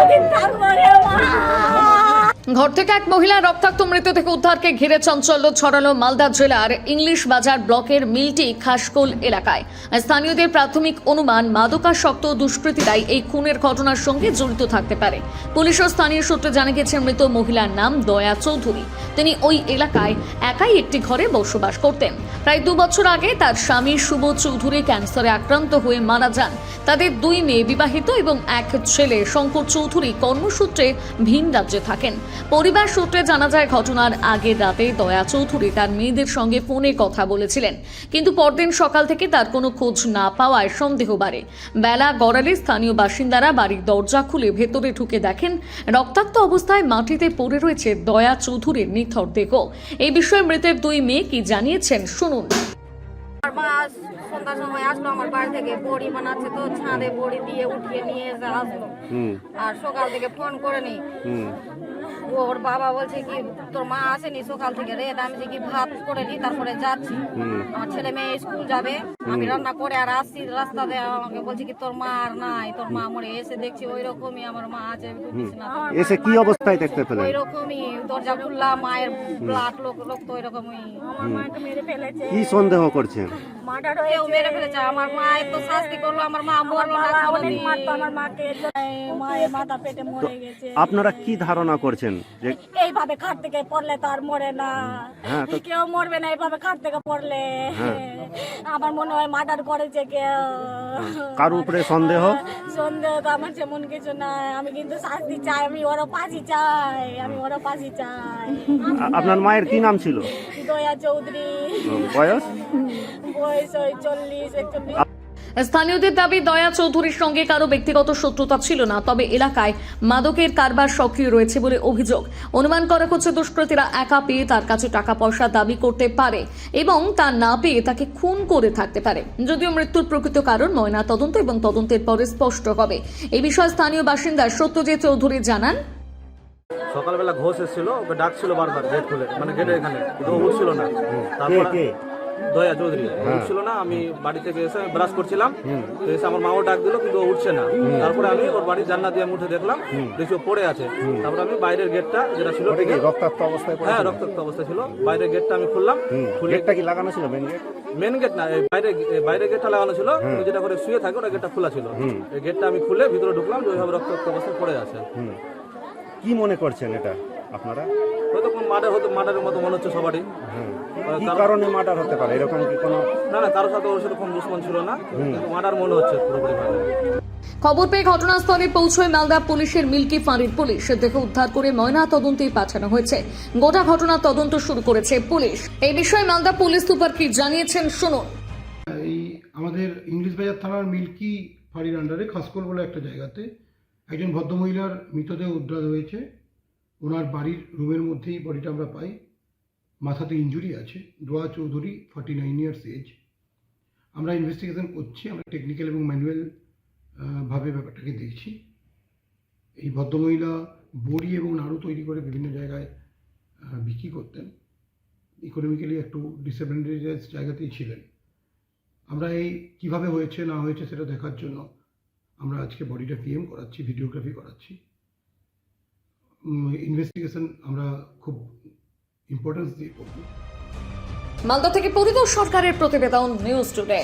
কতদিন থাকব রে মা ঘর থেকে এক মহিলার রক্তাক্ত মৃতদেহ উদ্ধারকে ঘিরে চঞ্চল্য ছড়ালো মালদা জেলার ইংলিশ বাজার ব্লকের মিল্টি খাসকোল এলাকায়। স্থানীয়দের প্রাথমিক অনুমান মাদকাসক্ত দুষ্কৃতীরাই এই খুনের ঘটনার সঙ্গে জড়িত থাকতে পারে। পুলিশ ও স্থানীয় সূত্রে জানা গেছে মৃত মহিলার নাম দয়া চৌধুরী। তিনি ওই এলাকায় একাই একটি ঘরে বসবাস করতেন। প্রায় দু বছর আগে তার স্বামী শুভ চৌধুরী ক্যান্সারে আক্রান্ত হয়ে মারা যান। তাদের দুই মেয়ে বিবাহিত এবং এক ছেলে। শঙ্কর চৌধুরী কর্মসূত্রে ভিন রাজ্যে থাকেন। পরিবার সূত্রে জানা যায় ঘটনার আগের রাতে দয়া চৌধুরী তার মেয়েদের সঙ্গে ফোনে কথা বলেছিলেন। কিন্তু পরদিন সকাল থেকে তার কোনো খোঁজ না পাওয়ায় সন্দেহ বাড়ে। বেলা গড়ালে স্থানীয় বাসিন্দারা বাড়ির দরজা খুলে ভেতরে ঢুকে দেখেন রক্তাক্ত অবস্থায় মাটিতে পড়ে রয়েছে দয়া চৌধুরীর নিথর দেহ। এই বিষয়ে মৃতের দুই মেয়ে কি জানিয়েছেন শুনুন। আমার মা আজ সন্ধ্যার সময় আসলো আমার বাড়ি থেকে বড়ি বানাচ্ছে তো ছাদে বড়ি দিয়ে উঠিয়ে নিয়ে এসে আসলো। আর সকাল থেকে ফোন করেনি। ওর বাবা বলছে কি তোর মা আসেনি সকাল থেকে রে আমি যে কি ভাত করে নি তারপরে যাচ্ছি। আমার ছেলে মেয়ে স্কুল যাবে আমি রান্না করে আর আসছি রাস্তাতে আমাকে বলছে কি তোর মা আর নাই তোর মা মরে এসে দেখছি ওই রকমই আমার মা আছে। এসে কি অবস্থায় দেখতে পেলেন? ওই রকমই দরজা খুললাম মায়ের ব্লাড লোক লোক তো ওই রকমই। আমার মাকে মেরে ফেলেছে। কি সন্দেহ করছেন? কেউ মেরে ফেলেছে আমার মা এত শাস্তি করল আমার মা না মাকে। মায়ের মাথা পেটে মরে গেছে। আপনারা কি ধারণা করছেন? যে এইভাবে খাট থেকে পড়লে তো আর মরে না। হ্যাঁ, তো- কেউ মরবে না এইভাবে খাট থেকে পড়লে। আমার মনে হয় মার্ডার করেছে কেউ। কার উপরে সন্দেহ? সন্দেহ তো আমার যেমন কিছু নাই। আমি কিন্তু শাস্তি চাই আমি ওরা পাশি চাই আমি ওরা পাশি চাই। আ- আপনার মায়ের কি নাম ছিল? দয়া চৌধুরী। বয়স? বয়স ওই চল্লিশ একচল্লিশ। স্থানীয়দের দাবি দয়া চৌধুরীর সঙ্গে কারও ব্যক্তিগত শত্রুতা ছিল না তবে এলাকায় মাদকের কারবার সক্রিয় রয়েছে বলে অভিযোগ। অনুমান করা হচ্ছে দুষ্কৃতীরা একা পেয়ে তার কাছে টাকা পয়সা দাবি করতে পারে এবং তা না পেয়ে তাকে খুন করে থাকতে পারে। যদিও মৃত্যুর প্রকৃত কারণ ময়না তদন্ত এবং তদন্তের পরে স্পষ্ট হবে। এই বিষয়ে স্থানীয় বাসিন্দা সত্যজিৎ চৌধুরী জানান। সকালবেলা ঘোষ এসেছিল ওকে ডাকছিল বারবার গেট খুলে মানে গেটের এখানে কিন্তু ও উঠছিল না। তারপর? দয়া চৌধুরী। উঠছিল না আমি বাড়ি থেকে এসে ব্রাশ করছিলাম। তো এসে আমার মাও ডাক দিল কিন্তু ও উঠছে না। তারপরে আমি ওর বাড়ির জান্নাত দিয়ে উঠে দেখলাম দেখি ও পড়ে আছে। তারপরে আমি বাইরের গেটটা যেটা ছিল ওটা রক্তাক্ত অবস্থায় হ্যাঁ রক্তাক্ত অবস্থা ছিল। বাইরের গেটটা আমি খুললাম খুলে গেটটা কি লাগানো ছিল মেন গেট মেন গেট না বাইরে বাইরের গেটটা লাগানো ছিল। যেটা করে শুয়ে থাকে ওটা গেটটা খোলা ছিল। এই গেটটা আমি খুলে ভিতরে ঢুকলাম যে ওইভাবে রক্তাক্ত অবস্থায় পড়ে আছে। কি মনে করছেন এটা? আপনারা? হয়তো কোনো মার্ডার হয়তো মার্ডারের মতো মনে হচ্ছে সবারই। কি কারণে মার্ডার হতে পারে? এরকম কি কোনো না না কারোর সাথে ওর সেরকম দুশ্মন ছিল না। কিন্তু মার্ডার মনে হচ্ছে পুরোপুরি খবর পেয়ে ঘটনাস্থলে পৌঁছয় মালদা পুলিশের মিল্কি ফাঁড়ির পুলিশ। দেহ উদ্ধার করে ময়না তদন্তে পাঠানো হয়েছে। গোটা ঘটনা তদন্ত শুরু করেছে পুলিশ। এই বিষয়ে মালদা পুলিশ সুপার কি জানিয়েছেন শুনুন। এই আমাদের ইংলিশ বাজার থানার মিল্কি ফাঁড়ির আন্ডারে খাসকোল বলে একটা জায়গাতে একজন ভদ্রমহিলার মৃতদেহ উদ্ধার হয়েছে। ওনার বাড়ির রুমের মধ্যেই বডিটা আমরা পাই। মাথাতে ইঞ্জুরি আছে। দোয়া Chowdhury forty nine years age আমরা ইনভেস্টিগেশন করছি, আমরা টেকনিক্যাল এবং ম্যানুয়াল ভাবে ব্যাপারটাকে দেখছি। এই ভদ্রমহিলা বড়ি এবং নাড়ু তৈরি করে বিভিন্ন জায়গায় বিক্রি করতেন। ইকোনমিক্যালি একটু ডিসঅ্যাডভান্টেজেস জায়গাতেই ছিলেন। আমরা এই কীভাবে হয়েছে, না হয়েছে সেটা দেখার জন্য আমরা আজকে বডিটা পিএম করাচ্ছি ভিডিওগ্রাফি করাচ্ছি। ইনভেস্টিগেশন আমরা খুব ইম্পর্টেন্স দিয়ে মালদা থেকে পরিতোষ সরকারের প্রতিবেদন নিউজ টুডে।